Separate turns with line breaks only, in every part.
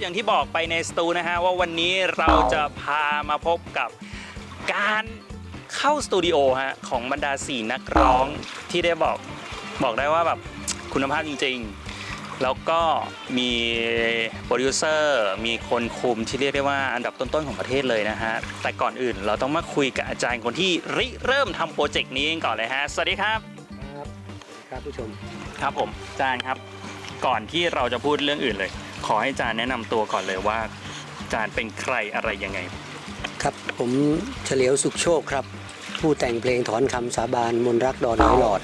มครับอย่างที่บอกไปในสตูนะฮะว่าวันนี้เราจะพามาพบกับการเข้าสตูดิโอฮะของบรรดาสี่นักร้องที่ได้บอกบอกได้ว่าแบบคุณภาพจริง ๆ แล้วก็มีโปรดิวเซอร์มีคนคุมที่เรียกได้ว่าอันดับต้นๆของประเทศเลยนะฮะแต่ก่อนอื่นเราต้องมาคุยกับอาจารย์คนที่ริเริ่มทำโปรเจกต์นี้ก่อนเลยฮะสวัสดีครับ
ครับครับผู้ชม
ครับผมอาจารย์ครับ ก่อนที่เราจะพูดเรื่องอื่นเลยข อให้อาจารย์แนะนำตัวก่อนเลยว่าอาจารย์เป็นใครอะไรยังไง
ครับ ผมเฉลียวสุขโชคครับ ผู้แต่งเพลงถอนคำสาบานมนรักดอนน้อยหลอด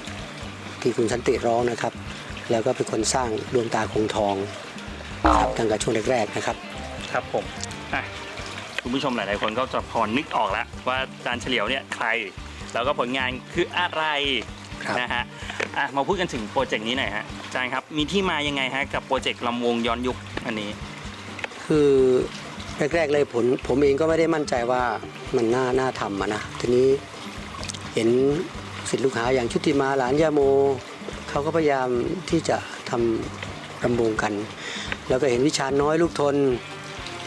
ที่คุณสันติร้องนะครับ แล้วก็เป็นคนสร้างดวงตาคงทองครับตั้งแต่ช่วงแรกๆนะครับ
ครับผมอะคุณผู้ชมหลาย ๆ คนก็จะพอนึกออกแล้วว่าอาจารย์เฉลียวเนี่ยใคร แล้วก็ผลงานคืออะไร
ครับ
นะฮะอะมาพูดกันถึงโปรเจกต์นี้หน่อยฮะอาจารย์ครับมีที่มายังไงฮะกับโปรเจกต์ลำวงย้อนยุคอันนี้
คือแรกๆเลยผมผมเองก็ไม่ได้มั่นใจว่ามันน่าน่าทำอะนะทีนี้เห็นศิษย์ลูกหาอย่างชุติมาหลานยาโมเขาก็พยายามที่จะทำรำวงกัน แล้วก็เห็นวิชาน้อยลูกทน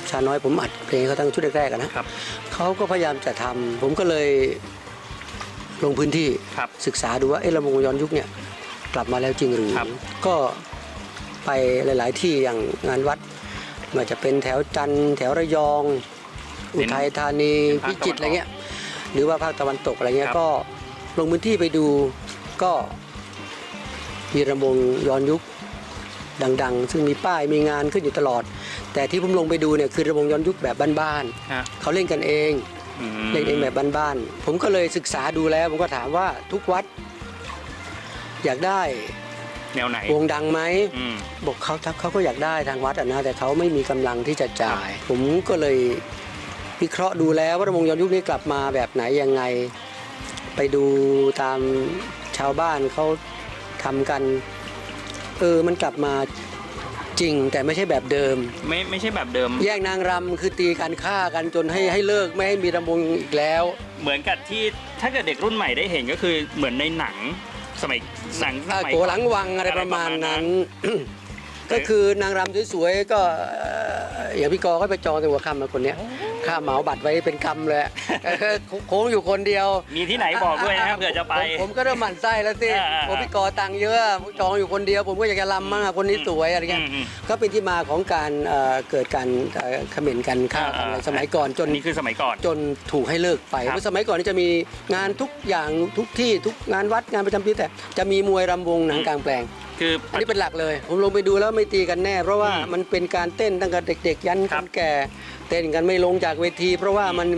วิชาน้อยผมอัดเพลงเขาตั้งชุดแรกๆอะนะครับ เขาก็พยายามจะทำผมก็เลย ลงพื้นที่
ครับ
ศึกษาดูว่าเอ๊ะรำวงย้อนยุคเนี่ยกลับมาแล้วจริงหรือ
ครับ
ก็ไปหลาย ๆ ที่อย่างงานวัดไมันจะเป็นแถวจันทร์แถวระยอง อุทัยธานี
เป็น
พิ
ภาคตะวันออก
จิตรอะไรเงี้ยหรือว่าภาคตะวันตกอะไรเงี้
ค
ย
รับ
ก็ลงพื้นที่ไปดูก็มีรำวงย้อนยุคดัง ๆ ซึ่งมีป้ายมีงานขึ้นอยู่ตลอด แต่ที่ผมลงไปดูเนี่ยคือรำวงย้อนยุคแบบบ้าน
ฮะ
ๆเขาเล่นกันเอง
อืม
เล่นเองแบบบ้านๆผมก็เลยศึกษาดูแล้ว ผมก็ถามว่าทุกวัด อยากได้
แนวไหน
วงดังไหม
อืม
บอกเขาเขาก็อยากได้ทางวัดอะนะแต่เขาไม่มีกำลังที่จะจ่าย ผมก็เลยวิเคราะห์ดูแล้วว่าวงย้อนยุคนี้กลับมาแบบไหนยังไง ไปดูตามชาวบ้านเขาทำกัน เออมันกลับมา จริง แต่ไม่ใช่แบบเดิม
ไม่ไม่ใช่แบบเดิม
แย่งนางรำคือตีกันฆ่ากันจนให้ให้เลิกไม่ให้มีรำวงอีกแล้ว
เหมือนกับที่ถ้าเกิดเด็กรุ่นใหม่ได้เห็นก็คือเหมือนในหนังสมัยหนังส
อ่า
มัย
โกหลังวังอะไรประมาณ
อะไรประมาณนั้
นั้นนก็คือนางรำสวยๆก็เอ่ออย่างพี่กอก็ไปจองในหัวคำมาคนเนี้ย ค่าเหมาบัตรไว้เป็นกำเลยเออโค้งอยู่คนเดียว
มีที่ไหนบอกด้วยนะครับเผื่อจะไป
ผมผมก็เริ่มหมั่นไส้แล้วสิ
อ่าๆๆ
ผมพี่กอตังค์เยอะจองอยู่คนเดียว ผมก็อยากจะรำมั่งอะคนนี้สวยอะไรเงี้ย
อืมอืม
ก็เป็นที่มาของการเอ่อเกิดการเอ่อเขม่นกันฆ่ากันอะไร
อ่าๆ
สมัยก่อนจน
นี่คือสมัยก่อน
จนถูกให้เลิกไป
ครับ
เพราะสมัยก่อนนี่จะมีงานทุกอย่างทุกที่ทุกงานวัดงานประจำปีแต่จะมีมวยรำวงหนังกลางแปลง
คือ
อันนี้เป็นหลักเลย ผมลงไปดูแล้วไม่ตีกันแน่ เพราะว่า
อืม
มันเป็นการเต้นตั้งแต่เด็ก ๆ ยัน
ครั
ค
บ
นแก่ เต้นกันไม่ลงจากเวที เพราะว่ามัน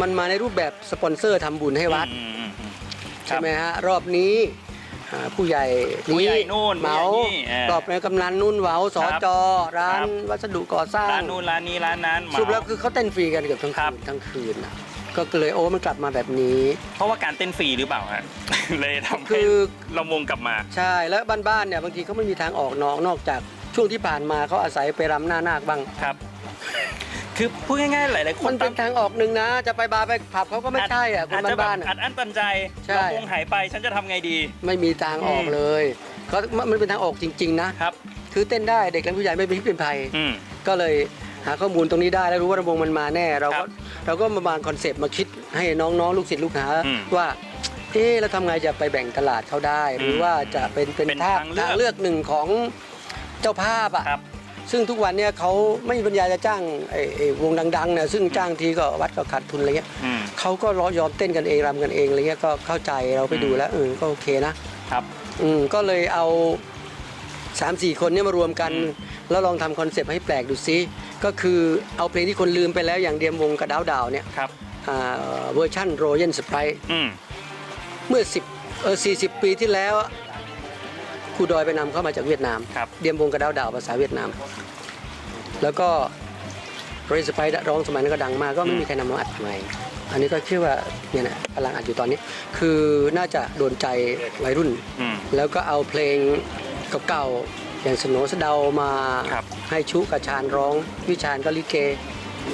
มันมาในรูปแบบสปอนเซอร์ทำบุญให้วัด
อืมอืมอืม
ใช่ไหมฮะรอบนี้อ่าผู้ใหญ่
ผู้ใหญ่นู่น
เหมา
ผู้ใหญ่นี่เออ
รอบในกำนันนู่นเหมาสอ
ครับ
จอร้า
ครั
น
บ
วัสดุก่อสร้าง
ร้านนู้นร้านนี้ร้านนั้นเหมา
สรุปแล้วคือเขาเต้นฟรีกันเกือบทั้ง
ครั
คื
บ
นทั้งคืนน่ะก็เลยโอ้มันกลับมาแบบนี้
เพราะว่าการเต้นฟรีหรือเปล่าฮะ เลยทำให้
คือ
ลำวงกลับมา
ใช่แล้วบ้านๆเนี่ยบางทีเขาไม่มีทางออกนอกนอกจากช่วงที่ผ่านมาเขาอาศัยไปรำหน้านาคบ้าง
ครับ คือพูดง่ายๆหลายๆค
มันนเป็นทางออกหนึ่งนะ จะไปบาร์ไปผับเขาก็ไม่ใช่อะคน
จจะ
บ้านๆ
แบบ
อะ
อัดอั้นตันใจ
ใช่
ลำวงหายไปฉันจะทำไงดี
ไม่มีทางออกเลยเขามันเป็นทางออกจริง ๆ นะ
ครับ
คือเต้นได้เด็กและผู้ใหญ่ไม่เป็นพิษเป็นภัย
อืม
ก็เลยหาข้อมูลตรงนี้ได้แล้วรู้ว่าระวงมันมาแน่ เรา
ครั
ก็
บ
เราก็มาวางคอนเซปต์มาคิดให้น้องๆ ลูกศิษย์ลูกหา
อืม
ว่า เอ๊ะเราทำไงจะไปแบ่งตลาดเขาได้ หรืออ
ม
ว่าจะเป็นเป็น
เป็น
ทาง
ทางเลือก
ทางเลือก หนึ่งของเจ้าภาพอะ
ครับ
ซึ่งทุกวันเนี่ยเขาไม่มีปัญญาจะจ้างไอ้ไอ้วงดังๆเนี่ยซึ่งจ้างทีก็วัดก็ขาดทุนอะไรเงี้ย
อืม
เขาก็รอยอมเต้นกันเองรำกันเองอะไรเงี้ยก็เข้าใจเราไปดูแล้วเออก็โอเคนะ ครับ อืมก็เลยเอาสามสี่คนเนี่ยมารวมกัน
อืม
แล้วลองทำคอนเซปต์ให้แปลกดูซิ ก็คือเอาเพลงที่คนลืมไปแล้วอย่างเดียมวงกระดาวดาวเนี่ย
ครับ
อ่าเวอร์ชันโรยันสไปร์
อืม
เมื่อ 10เออ40 ปีที่แล้ว ครูดอยไปนำเข้ามาจากเวียดนาม
ครับ
เดียมวงกระดาวดาวภาษาเวียดนาม แล้วก็โรยันสไปร์ร้องสมัยนั้นก็ดังมากก็ไม่มีใครนำมาอัดใหม่อันนี้ก็คิดว่าเนี่ยนะกำลังอัดอยู่ตอนนี้ คือน่าจะโดนใจวัยรุ่น
อืม
แล้วก็เอาเพลงเก่าๆอย่างสโนสะเดามา
ครับ
ให้ชุกับชาญร้อง วิชาญก็ลิเก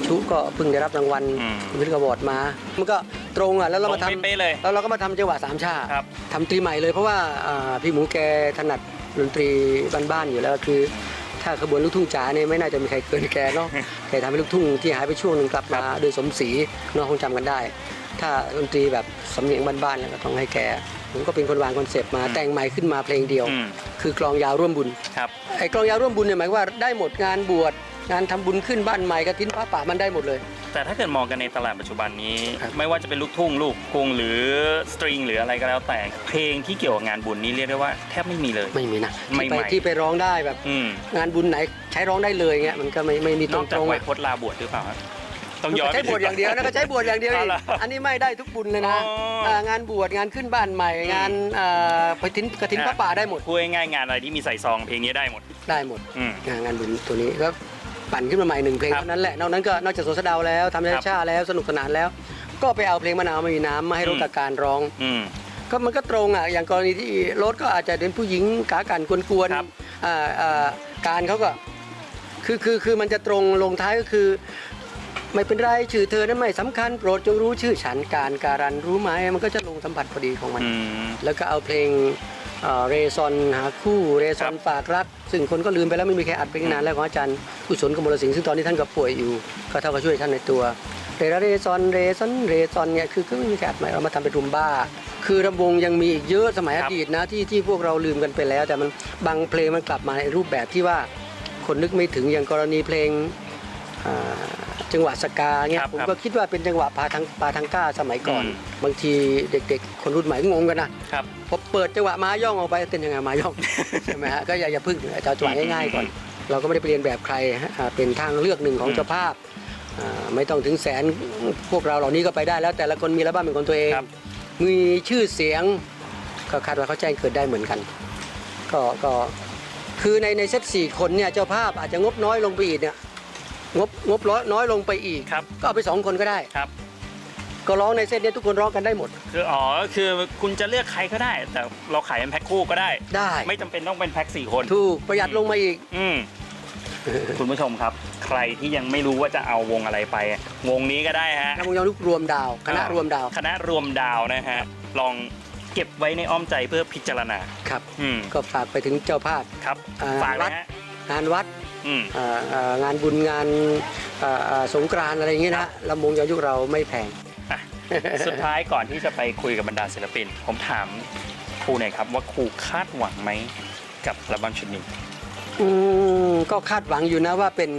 ชุก็เพิ่งได้รับรางวัล
อืม
วิทยกบอร์ดมา มันก็ตรงอะแล้วเรามา
ตรง
ทำ
เป๊ะๆเลย
แล้วเราก็มาทำจังหวะสามชา
ครับ
ทำตรีใหม่เลยเพราะว่าอ่าพี่หมูแกถนัดดนตรีบ้านๆอยู่แล้วคือ ถ้าขบวนลูกทุ่งจ๋าเนี่ยไม่น่าจะมีใครเกินแกเนาะ แกทำให้ลูกทุ่งที่หายไปช่วงหนึ่งกลับมาโดยสมศรีเน้องคงจำกันได้ ถ้าดนตรีแบบสำเนียงบ้านๆแล้วก็ต้องให้แก ผมก็เป็นคนวางคอนเซปต์มา
อืม
แต่งใหม่ขึ้นมาเพลงเดียว
อืม
คือกลองยาวร่วมบุญ
ครับ
ไอ้กลองยาวร่วมบุญเนี่ยหมายว่าได้หมดงานบวช งานทำบุญขึ้นบ้านใหม่กระถินพระป่ามันได้หมดเลย
แต่ถ้าเกิดมองกันในตลาดปัจจุบันนี้
ครับ
ไม่ว่าจะเป็นลูกทุ่งลูกกรุงหรือสตริงหรืออะไรก็แล้วแต่เพลงที่เกี่ยวกับงานบุญนี้เรียกได้ว่าแทบไม่มีเลย
ไม่มีนะ
ไม่
ที่ไป
ใหม่
ที่ไปร้องได้แบบ
อืม
งานบุญไหนใช้ร้องได้เลยเงี้ยมันก็ไม่ไม่มีต
น
ร
อก
ง
จาก
ตรง
ไวยพจน์ลาบวชหรือเปล่าครับต้องย้อน
ใช้บวชอย่างเดียวนะก็ใช้บวชอย่างเดียว
เอา
อีก
เหรอ
อันนี้ไม่ได้ทุกบุญเลยนะ
อ๋ออ่า
งานบวชงานขึ้นบ้านใหม่ งานเอ่อไปทิ้นกระถินพระป่าได้หมด
พูดง่ายๆงานอะไรที่มีใส่ซองเพลงนี้ได้หมด
ได้หมด
อืม
งานงานบุญตัวนี้ก็ ปั่นขึ้นมาใหม่หนึ่งเพลง
ครับ
เท่านั้นแหละนอกนั้นก็นอกจากโสดสะเดาวแล้วทำ
ครับ
ชาแล้วสนุกสนานแล้ว ก็ไปเอาเพลงมะนาวไม่มีน้ำมาให้รถ
อืม
ตะการร้อง
อืม
ก็มันก็ตรงอะอย่างกรณีที่รถก็อาจจะเป็นผู้หญิงกากันกวน
ครับ
ๆอ่าอ่าการเขาก็คือคือคือมันจะตรงลงท้ายก็คือ ไม่เป็นไรชื่อเธอนั้นไม่สำคัญโปรดจงรู้ชื่อฉันการการันรู้ไหมมันก็จะลงสัมผัสพอดีของมัน
อืม
แล้วก็เอาเพลง เรซอนหาคู่เรซอน
ครับ
ฝากรัก ซึ่งคนก็ลืมไปแล้วไม่มีใครอัดเพลงนานแล้วของอาจารย์กุศลกมลสิงห์ซึ่งตอนนี้ท่านก็ป่วยอยู่ ก็เท่ากับช่วยท่านในตัวเรระเรซอนเรซอนเรซอนเนี่ยคือก็ไม่มีใครอัดใหม่เรามาทำเป็นรุมบ้า คือรำวงยังมีอีกเยอะสมัย
ค
อ
รับ
ดีตนะที่ที่พวกเราลืมกันไปแล้ว แต่มันบางเพลงมันกลับมาในรูปแบบที่ว่าคนนึกไม่ถึงอย่างกรณีเพลงอ่า จังหวะสกาเนี่ย
ครับ
ผม
ครับ
ก็คิดว่าเป็นจังหวะปาทางปาทางก้าสมัยก่อน
อืม
บางทีเด็ก ๆ คนรุ่นใหม่ก็งงกันนะ
ครับ
พอเปิดจังหวะม้าย่องออกไปเต้นยังไงม้าย่อง ใช่ไหมฮะก็อย่าอย่าพึ่งเอาจังหวะง่ายๆก่อน เราก็ไม่ได้ไปเรียนแบบใครฮะอ่าเป็นทางเลือกหนึ่งของ
อืม
เจ้าภาพอ่าไม่ต้องถึงแสนพวกเราเหล่านี้ก็ไปได้แล้ว แต่ละคนมีระบ้าเป็นของตัวเอง
ครับ
มีชื่อเสียงก็คาดว่าเขาแจ้งเกิดได้เหมือนกัน ก็ก็คือในในเซตสี่คนเนี่ยเจ้าภาพอาจจะงบน้อยลงไปอีกเนี่ย งบงบร้อยน้อยลงไปอีก
ครับ
ก็เอาไปสองคนก็ได้
ครับ
ก็ร้องในเซตเนี้ยทุกคนร้องกันได้หมด
คืออ๋อคือคุณจะเลือกใครก็ได้ แต่เราขายเป็นแพ็คคู่ก็ได้
ได้
ไม่จำเป็นต้องเป็นแพ็คสี่คน
ถูกประหยัดลงมาอีก
อืม คุณผู้ชมครับ ใครที่ยังไม่รู้ว่าจะเอาวงอะไรไป วงนี้ก็ได้ฮะ
นำวงยองลูกรวมดาว คณะรวมดาว
คณะรวมดาวนะฮะ ลองเก็บไว้ในอ้อมใจเพื่อพิจารณา
ครับ
อืม
ก็ฝากไปถึงเจ้าภาพ
ครับ
อ่า
ฝากเลยฮะ
งานวัด
อืม
อ่าอ่า งานบุญงานอ่าอ่าสงกรานต์อะไรอย่างเงี้ยนะลำวงย้อนยุคเราไม่แพง
อะสุดท้ายก่อนที่จะไปคุยกับบรรดาศิลปิน ผมถามครูหน่อยครับว่าครูคาดหวังไหมกับอัลบั้มชุดนี้
อืมก็คาดหวังอยู่นะว่าเป็น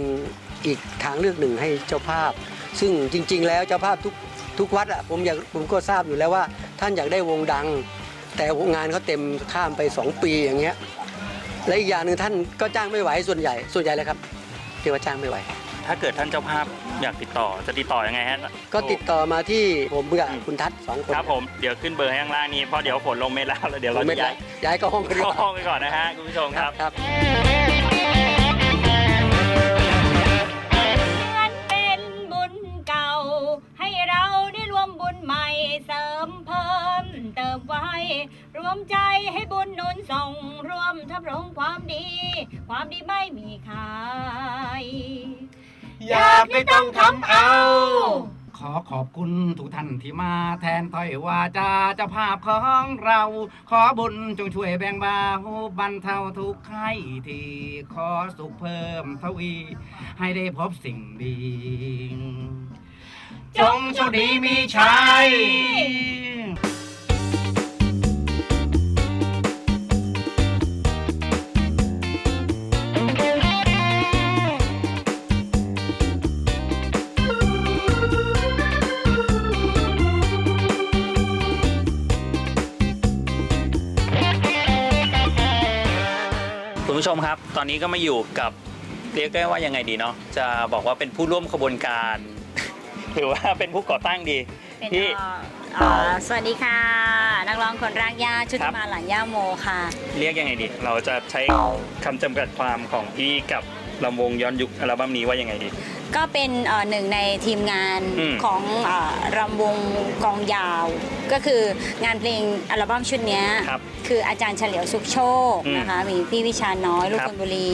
อีกทางเลือกหนึ่งให้เจ้าภาพ ซึ่งจริง ๆ แล้วเจ้าภาพทุกทุกวัดอะผมอยากผมก็ทราบอยู่แล้วว่า ท่านอยากได้วงดัง แต่งานเขาเต็มข้ามไป 2 ปีอย่างเงี้ย และอีกอย่างหนึ่งท่านก็จ้างไม่ไหวส่วนใหญ่ส่วนใหญ่เลยครับที่ว่าจ้างไม่ไหว
ถ้าเกิดท่านเจ้าภาพอยากติดต่อจะติดต่อยังไงฮะ
ก็ติดต่อมาที่ผมกับคุณทัศน์สองคน
ครับผมเดี๋ยวขึ้นเบอร์ให้ข้างล่างนี้เพราะเดี๋ยวฝนลงเมแล้วแล้วเดี๋ยว
ผ
เรา
มไม่
จะ
ได้
ย้าย
ย้ายเข้าห้องกันดีก
เข้า
ว่า
ห้องไปก่อนนะฮะคุณผู้ชมครับ
ครับ
มันเป็นบุญเก่า ให้เราได้รวมบุญใหม่เสริมเพิ่มเติมไว้ รวมใจให้บุญหนุนส่งรวมทับรงความดี ความดีไม่มีขาย
อยากไม่ต้องทำเอา
ขอขอบคุณทุกท่านที่มาแทนถ้อยวาจาเจ้าภาพของเรา ขอบุญจงช่วยแบ่งเบาบรรเทาทุกข์ให้ทีขอสุขเพิ่มทวี ให้ได้พบสิ่งดี จงโชคดีมีชัย
ผู้ชมครับ ตอนนี้ก็มาอยู่กับเรียกได้ว่ายังไงดีเนาะจะบอกว่าเป็นผู้ร่วมขบวนการ หรือว่าเป็นผู้ก่อตั้งดี
เป็น
ที่
เอ่อเอ่อสวัสดีค่ะ นักร้องคนรากหญ้าชุ
ครั
ติ
บ
มาหลังย่าโมค่ะ
เรียกยังไงดี เราจะใช้คำจำกัดความของพี่กับลำวงย้อนยุคอัลบั้มนี้ว่ายังไงดี
ก็เป็นเอ่อหนึ่งในทีมงาน
อืม
ของเอ่อรำวงกองยาว ก็คืองานเพลงอัลบั้มชุดเนี้ย
ครับ
คืออาจารย์เฉลียวสุขโชค
อืม
นะคะ มีพี่วิชาน้อยลูก
ครับ
คนบุรี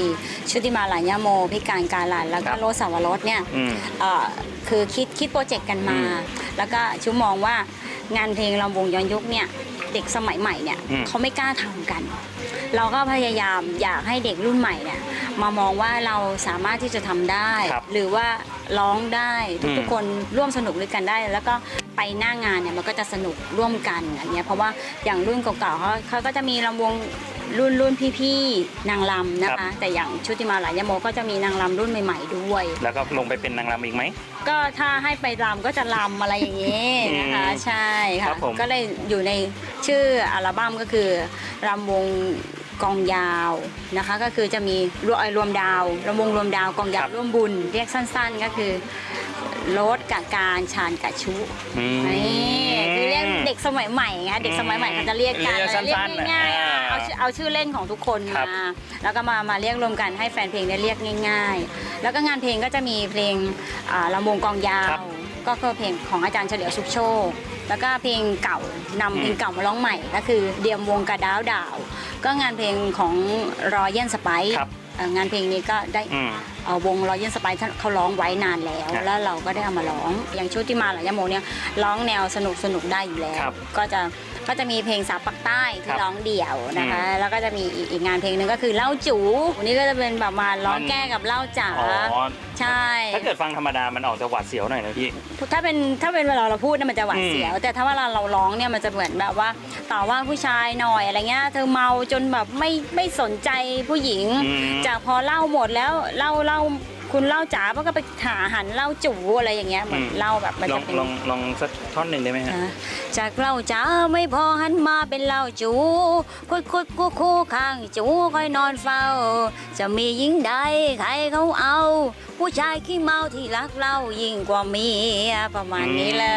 ชุติมาหลานยาโมพี่การการหลานแล้ว
ค
ก็
รับ
โรสสาวรสเนี่ย
อืม
เอ่อคือคิดคิดโปรเจกต์กันมา
อืม
แล้วก็ชุมมองว่างานเพลงลำวงย้อนยุคเนี่ย เด็กสมัยใหม่เนี่ย
อืม
เขาไม่กล้าทำกัน เราก็พยายามอยากให้เด็กรุ่นใหม่เนี่ยมามองว่าเราสามารถที่จะทำได้
ครับ
หรือว่าร้องได้
อืม
ทุกๆคนร่วมสนุกด้วยกันได้ แล้วก็ไปหน้างานเนี่ยมันก็จะสนุกร่วมกันอย่างเงี้ยเพราะว่าอย่างรุ่นเก่าๆเขาเขาก็จะมีลำวงรุ่นรุ่นพี่ๆนางรำนะคะ แต่อย่างชุติมาหลายยโมก็จะมีนางรำรุ่นใหม่ ๆ ด้วย
แล้วก็ลงไปเป็นนางรำอีกไหม
ก็ถ้าให้ไปรำก็จะรำอะไรอย่างนี้นะคะ
อืม
ใช่
ครั
ค่ะ
บผม
ก็เลยอยู่ในชื่ออัลบั้มก็คือรำวง กองยาวนะคะ ก็คือจะมีรวมรวมดาวรำวงรวมดาวกองยาวร่วมบุญ เรียกสั้นๆ ก็คือโรดกับการชานกับชุ
อืม
นี่คือเรียกเด็กสมัยใหม่ไงเด็กสมัยใหม่เขาจะเรียกกัน
เรียกสั้นๆ
ง่ายๆ
อ่า
เอาชื่อเอาชื่อเล่นของทุกคน
ครั
มา
บ
แล้วก็มามาเรียกรวมกันให้แฟนเพลงได้เรียกง่าย ๆ แล้วก็งานเพลงก็จะมีเพลงอ่าลำวงกองยา
ครั
ว
บ
ก็คือเพลงของอาจารย์เฉลียวสุขโชค แล้วก็เพลงเก่านำเพลง
อืม
เก่ามาร้องใหม่ ก็คือเดียมวงกระดาวดาว ก็งานเพลงของรอยันสไป
ครับ
งานเพลงนี้ก็ได้
อืม
เอ่อวงรอยันสไปท่านเขาร้องไว้นานแล้ว
ครับ
แล้วเราก็ได้เอามาร้อง อย่างชุดที่มาหลายยโมเนี่ยร้องแนวสนุกสนุกได้อยู่แล้ว
ครับ
ก็จะ ก็จะมีเพลงสาวปักใต้
ค
ที่
รับ
ร้องเดี่ยวนะคะ
อืม
แล้วก็จะมีอีกอีกงานเพลงหนึ่งก็คือเล่าจูอันนี้ก็จะเป็นแบบมาร้อง
มัน
แก้กับเล่าจ๋า
อ๋อ
ใช่
ถ้าเกิดฟังธรรมดามันออกจะหวาดเสียวหน่อยนะพี่
ถ้าเป็นถ้าเป็นเวลาเราพูดเนี่ยมันจะหวาดเสียว แต่ถ้าเวลาเราร้องเนี่ยมันจะเหมือนแบบว่าต่อว่าผู้ชายหน่อยอะไรเงี้ยเธอเมาจนแบบไม่ไม่สนใจผู้หญิง
อืม
จากพอเล่าหมดแล้วเล่าเล่า คุณเล่าจ๋ามันก็ไปหาหันเล่าจูอะไรอย่างเงี้ยเหมือน
อืม
เล่าแบบมัน
ลอ
จะ
ง
เป็น
ลองลองสักท่อนหนึ่งได้ไหมฮะ
นะจากเล่าจ๋าไม่พอหันมาเป็นเล่าจูคุดคุดคู่คู่ข้างจูคอยนอนเฝ้า จะมีหญิงใดใครเขาเอา ผู้ชายขี้เมาที่รักเรายิ่งกว่าเมียประมาณนี้เล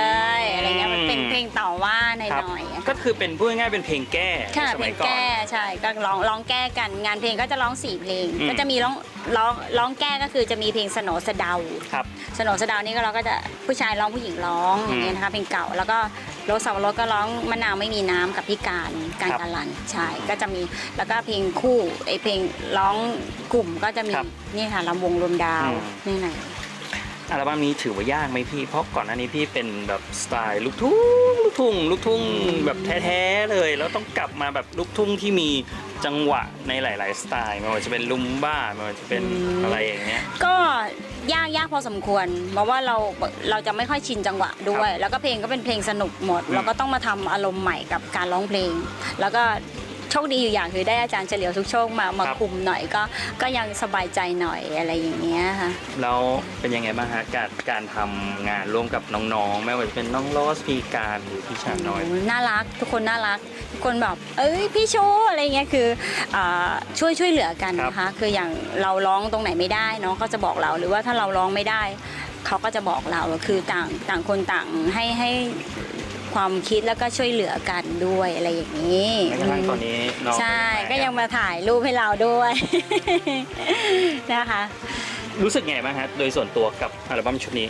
ยอะไรเงี้ยมันเป็นเพลงต่อว่าห
ครับ
น่อยๆอะ
ก็คือเป็นพูดง่ายๆเป็นเพลงแก้
ค่ะ
ส
เพล
มัย
ง
ก่อน
แก้ใช่ก็ร้องร้องแก้กันงานเพลงก็จะร้องสี่เพลง
อืม
ก็จะมีร้องร้องร้องแก้ก็คือจะมีเพลงสโนสะเดา
ครับ
สโนสะเดานี่ก็เราก็จะผู้ชายร้องผู้หญิงร้อง
อืม
อย่างเงี้ยนะคะเพลงเก่าแล้วก็โรสาวรสก็ร้องมะนาวไม่มีน้ำกับพี่การการ
ครับ
กาลันใช่ก็จะมีแล้วก็เพลงคู่ไอเพลงร้องกลุ่มก็จะมี
ครับ
นี่ค่ะลำวงรวมดาว
อืม
นี่ไหน
อั ลบั้มนี้ถือว่ายากไหมพี่ เพราะก่อนหน้านี้พี่เป็นแบบสไตล์ลูกทุ่งลูกทุ่งลูกทุ่งแบบแท้ๆเลย แล้วต้องกลับมาแบบลูกทุ่งที่มีจังหวะในหลาย ๆ สไตล์ไม่ว่าจะเป็นลุมบ้าไม่ว่าจะเป็นอะไรอย่างเงี้ย
ก็ยากยากพอสมควร เพราะว่าเราเราจะไม่ค่อยชินจังหวะด้วย
ครับ
แล้วก็เพลงก็เป็นเพลงสนุกหมด
อืม
เราก็ต้องมาทำอารมณ์ใหม่กับการร้องเพลง แล้วก็ โชคดีอยู่อย่างคือได้อาจารย์เฉลียวทุกโชคมามาคุมหน่อยก็ก็ยังสบายใจหน่อยอะไรอย่างเงี้ยค่ะ
แล้วเป็นยังไงบ้างฮะการการทำงานร่วมกับน้องๆ ไม่ว่าจะเป็นน้องโรสพีการหรือพี่ชาน้อย
โอ้น่ารักทุกคนน่ารัก ทุกคนแบบเอ้ยพี่โชว์อะไรเงี้ยคืออาช่วยช่วยเหลือกันนะคะ คืออย่างเราร้องตรงไหนไม่ได้น้องเขาจะบอกเราหรือว่าถ้าเราร้องไม่ได้ เขาก็จะบอกเราคือต่างต่างคนต่างให้ให้ ความคิดแล้วก็ช่วยเหลือกันด้วยอะไรอย่างนี้
แม้กระทั่งตอนนี้น้อง
ใช่
เป็น
ก็
ไง
ยังมาถ่ายรูปให้เราด้วย นะคะ
รู้สึกไงบ้างฮะโดยส่วนตัวกับอัลบั้มชุดนี้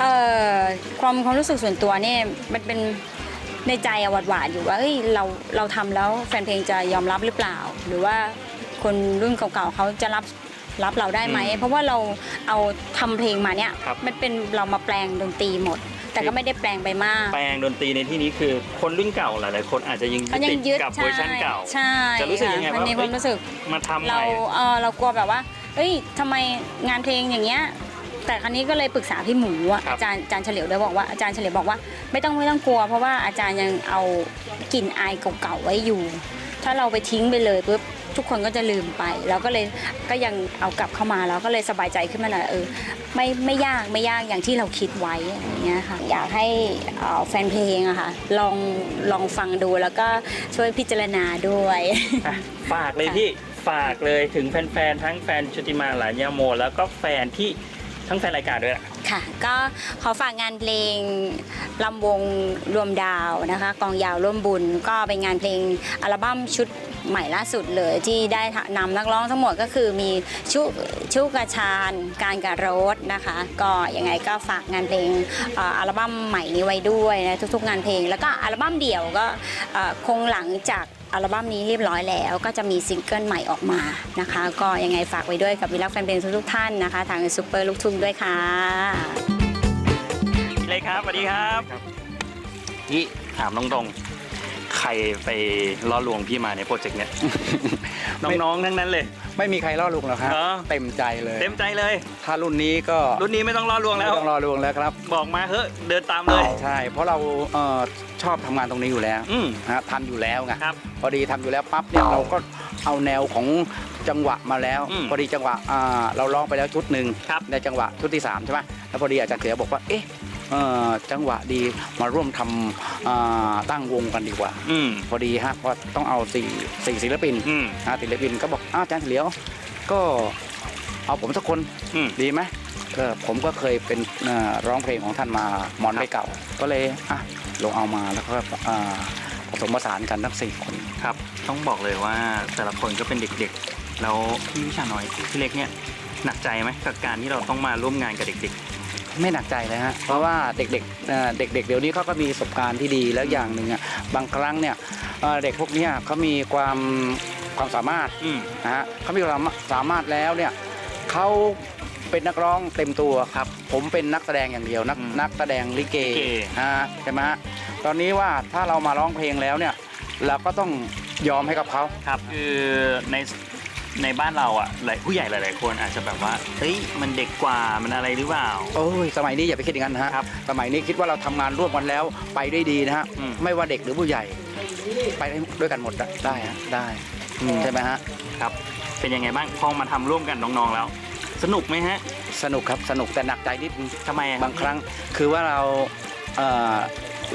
เอ่อความความรู้สึกส่วนตัวเนี่ยมันเป็นในใจอะหวาดหวาดๆอยู่ว่าเอ้ยเราเราทำแล้วแฟนเพลงจะยอมรับหรือเปล่า หรือว่าคนรุ่นเก่าๆเขาจะรับรับเราได้ไหม
อืม
เพราะว่าเราเอาทำเพลงมาเนี่ย
ครับ
มันเป็นเรามาแปลงดนตรีหมด แต่ก็ไม่ได้แปลงไปมาก
แปลงดนตรีในที่นี้คือคนรุ่นเก่าหลายๆคนอาจจะยัง
มันยั
ติ
ง
ด
ยึด
กับ
ใช่
เวอร์ชันเก่า
ใช่
จะรู้สึกยังไง
ค่ะมัน
ว่า
มีความรู้สึก
มาทำให
เรา
ม่
เออเรากลัวแบบว่าเฮ้ยทำไมงานเพลงอย่างเงี้ย แต่ครั้นี้ก็เลยปรึกษาพี่หมูอะ
ครับ
อาจารย์อาจารย์เฉลียวด้วยบอกว่าอาจารย์เฉลียวบอกว่า ไม่ต้องไม่ต้องกลัว เพราะว่าอาจารย์ยังเอากลิ่นอายเก่าๆไว้อยู่ ถ้าเราไปทิ้งไปเลยปุ๊บ ทุกคนก็จะลืมไปเราก็เลยก็ยังเอากลับเข้ามาแล้วก็เลยสบายใจขึ้นมาหน่อยเออไม่ไม่ยากไม่ยากอย่างที่เราคิดไว้อย่างเงี้ยค่ะอยากให้แฟนเพลงอะค่ะลองลองฟังดูแล้วก็ช่วยพิจารณาด้วย
ฝากเลยพี่ฝากเลยถึงแฟนๆทั้งแฟนชุติมาหลานยาโม แล้วก็แฟนที่ ทั้งแฟนรายการด้วยล่ะ
ค่ะ ก็ขอฝากงานเพลงลำวงรวมดาวนะคะกองยาวร่วมบุญ ก็เป็นงานเพลงอัลบั้มชุดใหม่ล่าสุดเลยที่ได้นำนักร้องทั้งหมดก็คือมีชุชุกระชาญการกระโรดนะคะ ก็ยังไงก็ฝากงานเพลงเอ่ออัลบั้มใหม่นี้ไว้ด้วยนะทุกๆ งานเพลง แล้วก็อัลบั้มเดี่ยวก็เอ่อคงหลังจาก อัลบั้มนี้เรียบร้อยแล้วก็จะมีซิงเกิลใหม่ออกมานะคะ ก็ยังไงฝากไว้ด้วยกับวิลลักแฟนเพลงทุกๆท่านนะคะ ทางซูเปอร์ลูกทุ่งด้วยค่ะ
เลยครับสวัสดีครับพี่ถามตรงๆ ใครรไปล่อลวงพี่มาในโปรเจกต์เนี้ย น้องๆทั้งนั้นเลย
ไม่มีใครล่อลวงหรอกครับ
เหรอ
เต็มใจเลย
เต็มใจเลย
ถ้ารุ่นนี้ก็
รุ่นนี้ไม่ต้องล่อลวง
ไม่
แล้ว
ต้องรอลวงแล้วครับ
บอกมาเฮ้ยเดินตามเลย
ใช่ เพราะเราเอ่อชอบทำงานตรงนี้อยู่แล้ว
อืม
นะฮะทำอยู่แล้วไง
ครับ
พอดีทำอยู่แล้วปั๊บเนี่ยเราก็เอาแนวของจังหวะมาแล้ว
อืม
พอดีจังหวะอ่าเราร้องไปแล้วชุดหนึ่ง
ครับ
ในจังหวะชุดที่สามใช่ไหมแล้วพอดีอาจารย์เสือบอกว่าเอ๊ะเอ่อ จังหวะดีมาร่วมทำอ่าตั้งวงกันดีกว่า
อืม
พอดีฮะเพราะต้องเอาสี่สี่ศิลปิน
อืม
อ่าศิลปินก็บอกอ้าวอาจารย์เฉลียว ก็เอาผมสักคน
อืม
ดีไหมก็ผมก็เคยเป็นเอ่อร้องเพลงของท่านมาหมอนไม่เก่า ก็เลยอะลงเอามาแล้วก็อ่าผสมผสานกันทั้งสี่คน
ครับ ต้องบอกเลยว่าแต่ละคนก็เป็นเด็กๆ แล้วพี่วิชาน้อยพี่เล็กเนี่ยหนักใจไหมกับการที่เราต้องมาร่วมงานกับเด็ก
ไม่หนักใจเลยฮะเพราะว่าเด็กๆเอ่อเด็ก ๆ เดี๋ยวนี้เขาก็มีประสบการณ์ที่ดีแล้วอย่างหนึ่งอะบางครั้งเนี่ยเอ่อเด็กพวกเนี้ยเขามีความความสามารถ
ๆอืม
นะฮะเขามีความสามารถแล้วเนี่ยเขาเป็นนักร้องเต็มตัว
ครับ
ผมเป็นนักแสดงอย่างเดียว นัก
อืม
นักแสดงลิเก
ลิเก
ฮะใช่ไหมฮะตอนนี้ว่าถ้าเรามาร้องเพลงแล้วเนี่ยเราก็ต้องยอมให้กับเขา
ครับคือใน ในบ้านเราอะหลายผู้ใหญ่หลาย ๆ คนอาจจะแบบว่าเฮ้ยมันเด็กกว่ามันอะไรหรือเปล่า
โอ้ยสมัยนี้อย่าไปคิดอย่างนั้นนะฮะ
ครับ
สมัยนี้คิดว่าเราทำงานร่วมกันแล้วไปได้ดีนะฮะ
อืม
ไม่ว่าเด็กหรือผู้ใหญ่ ไปได้ด้วยกันหมดอะได้ฮะได้ใช่ไหมฮะ
ครับ เป็นยังไงบ้างพอมาทำร่วมกันน้อง ๆ แล้ว สนุกไหมฮะ
สนุกครับสนุกแต่หนักใจนิดนึง
ทำไมอะ
บางครั้งคือว่าเราเอ่อ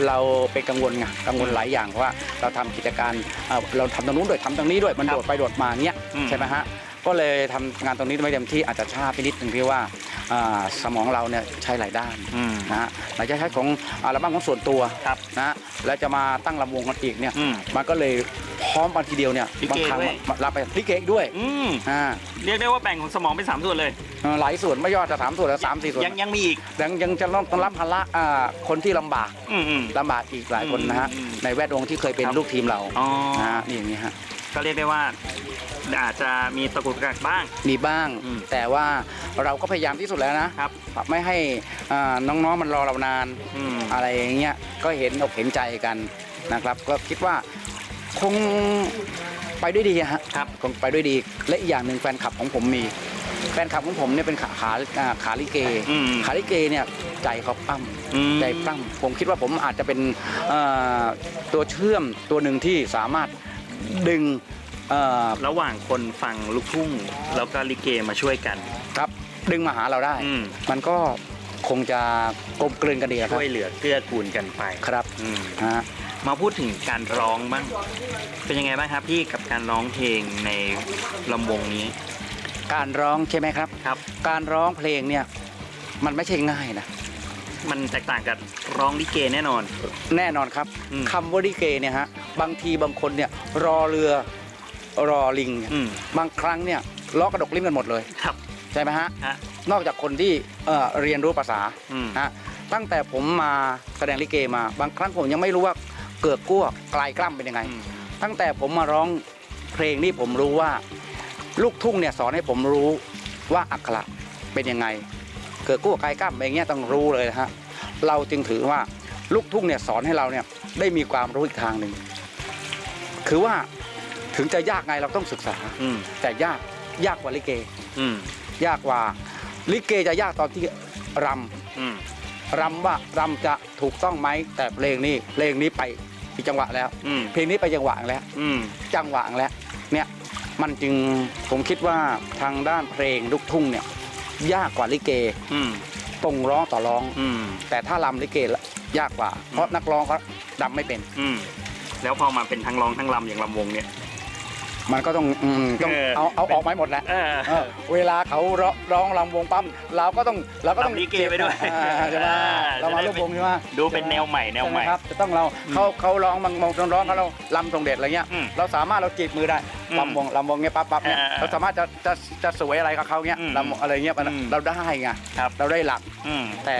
เราเป็นกังวลไงกังวลหลายอย่างเพราะว่าเราทำกิจการเอ่อเราทำตรงนู้นด้วยทำตรงนี้ด้วยมันโดดไปโดดมาเงี้ย
อืม
ใช่ไหมฮะ ก็เลยทำงานตรงนี้ไม่เต็มที่อาจจะช้าไปนิดนึงที่ว่าอ่าสมองเราเนี่ยใช้หลายด้าน
อืม
นะฮะหลายจะใช้ของอัลบั้มของส่วนตัว
ครับ
นะฮะแล้วจะมาตั้งลำวงกันอีกเนี่ย
อืม
มันก็เลยพร้อมกันทีเดียวเนี่ย
ลิเก
บางครั้ง
ด้วย
รับไปลิเกอีกด้วย
อืม
อ่า
เรียกได้ว่าแบ่งของสมองเป็นสามส่วนเลย
เอ่อหลายส่วนไม่ยอดจะสามส่วนแล้วสามสี่ส่วน
ยังยังมีอีก
ยังยังจะต้องต้องรับภาระอ่าคนที่ลำบาก
อืมอืม
ลำบากอีกหลายคนนะฮะ
อืม
ในแวดวงที่เคยเป็น
ครับ
ลูกทีมเรา
อ๋อ
นะฮะนี่อย่างนี้ฮะ
ก็เรียกได้ว่า อาจจะมีตะกุกตะกักบ้าง
มีบ้าง
อืม
แต่ว่าเราก็พยายามที่สุดแล้วนะครับ ไม่ให้อ่าน้องๆมันรอเรานาน
อืม
อะไรอย่างเงี้ยก็เห็นอกเห็นใจกันนะครับ ก็คิดว่าคงไปด้วยดีอะฮะ
ครับ
คงไปด้วยดีและอีกอย่างหนึ่งแฟนคลับของผมมี แฟนคลับของผมเนี่ยเป็นขาขาอ่าขาลิเก
อืม
ขาลิเกเนี่ยใจเขาปั้ม
อืม
ใจปั้มผมคิดว่าผมอาจจะเป็นเอ่อตัวเชื่อมตัวหนึ่งที่สามารถดึง เอ่อ
ระหว่างคนฟังลูกทุ่ง แล้วก็ลิเกมาช่วยกัน
ครับดึงมาหาเราได้
อืม
มันก็คงจะกลมกลืนกันดีอะครับ
ช่วยเหลือเกื้อกูลกันไป
ครับ
อืม
ฮะ
มาพูดถึงการร้องบ้าง เป็นยังไงบ้างครับพี่กับการร้องเพลงในลำวงนี้
การร้องใช่ไหมครับ
ครับ
การร้องเพลงเนี่ยมันไม่ใช่ง่ายนะ
มันแตกต่างกับร้องลิเกแน่นอน
แน่นอนครับ
อืม
คำว่าลิเกเนี่ยฮะบางทีบางคนเนี่ยรอเรือ รอลิงเนี่ย
อืม
บางครั้งเนี่ยล้อกระดกลิ้นกันหมดเลย
ครับ
ใช่ไหมฮะ
ฮะ
นอกจากคนที่เอ่อเรียนรู้ภาษา
อืม
ฮะตั้งแต่ผมมาแสดงลิเกมา บางครั้งผมยังไม่รู้ว่าเกือกกั้วกลายกล้ำเป็นยังไง
อืม
ตั้งแต่ผมมาร้องเพลงนี่ผมรู้ว่า ลูกทุ่งเนี่ยสอนให้ผมรู้ว่าอักขระเป็นยังไง เกิดกู้กายกล้ามอย่างเงี้ยต้องรู้เลยนะฮะเราจึงถือว่าลูกทุ่งเนี่ยสอนให้เราเนี่ยได้มีความรู้อีกทางหนึ่งคือว่า ถึงจะยากไงเราต้องศึกษา
อืม
แต่ยากยากกว่าลิเก
อืม
ยากกว่าลิเกจะยากตอนที่ร
อืมำ
รำว่ารำจะถูกต้องไหมแต่เพลงนี้เพลงนี้ไปอีกจังหวะแล้ว
อืม
เพลงนี้ไปจังหวะแล้ว
อืม
จังหวะแล้วเนี่ยมันจึงผมคิดว่าทางด้านเพลงลูกทุ่งเนี่ยยากกว่าลิเก
อืม
ตรงร้องต่อร้อง
อืม
แต่ถ้าลำลิเกละยากกว่า เพราะนักร้องเขาดำไม่เป็น
อืมแล้วพอมาเป็นทั้งร้องทั้งรำอย่างลำวงเนี่ย
มันก็ต้องอืมต้อง
เออ
เอาเอาออกมาให้หมดแหละ
เออ
เออเวลาเขาร้องร้องลำวงปั๊มเราก็ต้องเราก็ต้อง
ลำลิเกไปด้วย
อ่าใช่ไหม
อ่า
เรามาลูกวงใช่ไหม
ดูเป็นแนวใหม่แนวใหม่
ช่ไครับจะต้องเราเขาเขาร้องบางบางร้องเขาเราลำทรงเด็ดอะไรเงี้ย
อืม
เราสามารถเราจีบมือได้
อืม
ลำวงลำวงเงี้ยปั๊บปั๊บเนี่ย
อ่าอ่า
เราสามารถจะจะจะสวยอะไรกับเขาเงี้ย
อืม
ลำอะไรเงี้ยมัน
อืม
เราได้ไง
ครับ
เราได้หลัก
อืม
แต่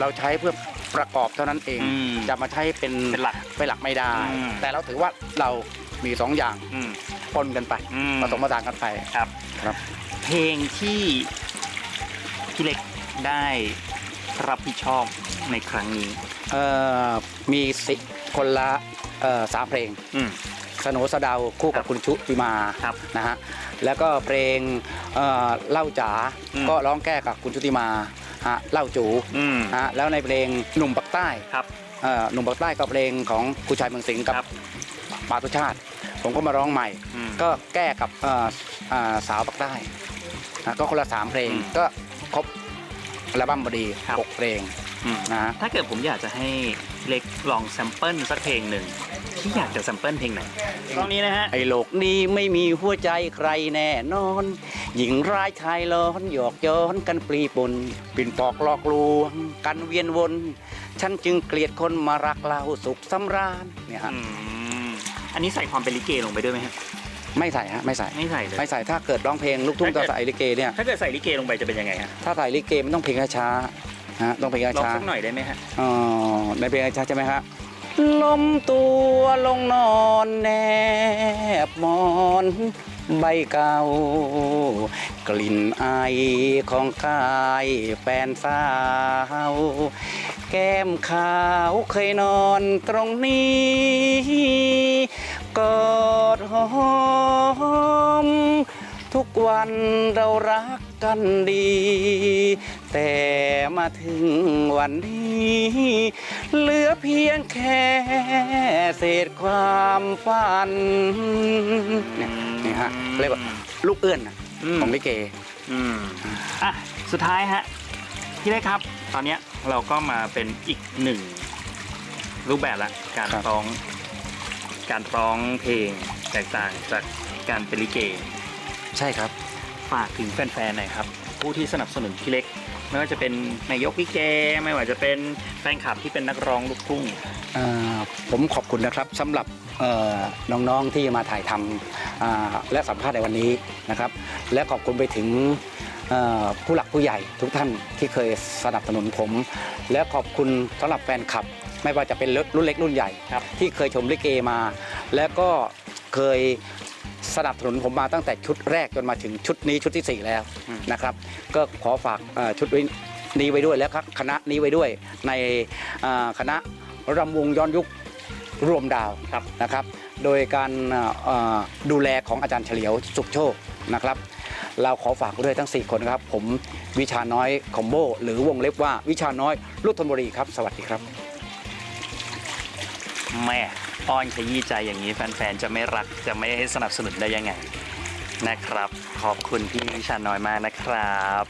เราใช้เพื่อประกอบเท่านั้นเอง
อืม
จะมาใช้เป็น
เป็นหลัก
เป็นหลักไม่ได้
อืม
แต่เราถือว่าเรา มีสองอย่าง
อืม
ปนกันไป
อืม
ผสมผสานกันไป
ครับ
ครับ
เพลงที่พี่เล็กได้รับผิดชอบในครั้งนี้
เอ่อมีสิคนละเอ่อสามเพลง
อืม
สโนสะเดาวคู่กับ
ครับ
คุณชุติมา
ครับ
นะฮะแล้วก็เพลงเอ่อเล่าจ๋า
อืม
ก็ร้องแก้กับคุณชุติมาฮะเล่าจู
อืม
ฮะแล้วในเพลงหนุ่มปักใต้
ครับ
เอ่อหนุ่มปักใต้ก็เพลงของผู้ชายเมืองสิงห์กับ
ครับ
ปาตุชาติ ผมก็มาร้องใหม่
อืม
ก็แก้กับเอ่ออ่าสาวปักใต้นะก็คนละสามเพลง
อืม
ก็ครบอัลบั้มพอดี
ครับ
หกเพลง
อืม
นะฮะ
ถ้าเกิดผมอยากจะให้เล็กลองแซมเปิลสักเพลงหนึ่งที่อยากจะแซมเปิลเพลงไหนตรงนี้นะฮะ
ไอ้โลกนี้ไม่มีหัวใจใครแน่นอน หญิงร้ายชายร้อนหยอกย้อนกันปลีปนปิ่นปอกหลอกลวง กันเวียนวน ฉันจึงเกลียดคนมารักเราสุขสำราญเนี่ยฮะ
อืม อันนี้ใส่ความเป็นลิเกลงไปด้วยไหมฮะ
ไม่ใส่ฮะไม่ใส่
ไม่ใส่เลย
ไม่ใส่ถ้าเกิดร้องเพลงลูกทุ่ง
ถ้า
จะ
เกิด
ใส่ลิเกเนี่ย
ถ้าเกิดใส่ลิเกลงไปจะเป็นยังไงฮะ
ถ้าใส่ลิเกมันต้องเพลงช้าๆฮะต้องเพลง
ลอง
ช้า
สักหน่อยได้ไหมฮะ
ๆอ๋อในเพลงช้าใช่ไหมครับล้มตัวลงนอนแนบหมอน ใบเก่ากลิ่นไอของกายแฟนสาว แก้มขาวเคยนอนตรงนี้กอดหอม ทุกวันเรารักกันดี แต่มาถึงวันนี้ เหลือเพียงแค่เศษความฝันเนี่ยนี่ฮะเรียกว่าลูกเอื้อนน่ะ
อืม
ของลิเก
อืมอะสุดท้ายฮะพี่เล็กครับ ตอนเนี้ยเราก็มาเป็นอีกหนึ่งรูปแบบละการ
ครับ
ร้อง การร้องเพลงแตกต่างจากการเป็นลิเก
ใช่ครับ
ฝากถึงแฟนๆหน่อยครับ ผู้ที่สนับสนุนพี่เล็ก ไม่ว่าจะเป็นนายกลิเกไม่ว่าจะเป็นแฟนคลับที่เป็นนักร้องลูกทุ่ง
เอ่อผมขอบคุณนะครับสำหรับเอ่อน้องๆที่มาถ่ายทำอ่าและสัมภาษณ์ในวันนี้นะครับ และขอบคุณไปถึงเอ่อผู้หลักผู้ใหญ่ทุกท่านที่เคยสนับสนุนผม และขอบคุณสำหรับแฟนคลับ ไม่ว่าจะเป็นรุ่นเล็กรุ่นใหญ่
ครับ
ที่เคยชมลิเกมา และก็เคย สนับสนุนผมมาตั้งแต่ชุดแรกจนมาถึงชุดนี้ชุดที่สี่แล้ว
อืม
นะครับ ก็ขอฝากเอ่อชุดนี้ไว้ด้วยแล้วครับคณะนี้ไว้ด้วยในอ่าคณะรำวงย้อนยุครวมดาว
ครับ
นะครับ โดยการเอ่อเอ่อดูแลของอาจารย์เฉลียวสุขโชคนะครับ เราขอฝากไว้ด้วยทั้ง 4 คนครับ ผมวิชาน้อยคอมโบหรือวงเล็บว่าวิชาน้อยลูกธนบุรีครับ สวัสดีครับ
แม่อ้อนขยี้ใจอย่างนี้แฟนๆจะไม่รักจะไม่ให้สนับสนุนได้ยังไงนะครับ ขอบคุณพี่นิชาน้อยมากนะครับ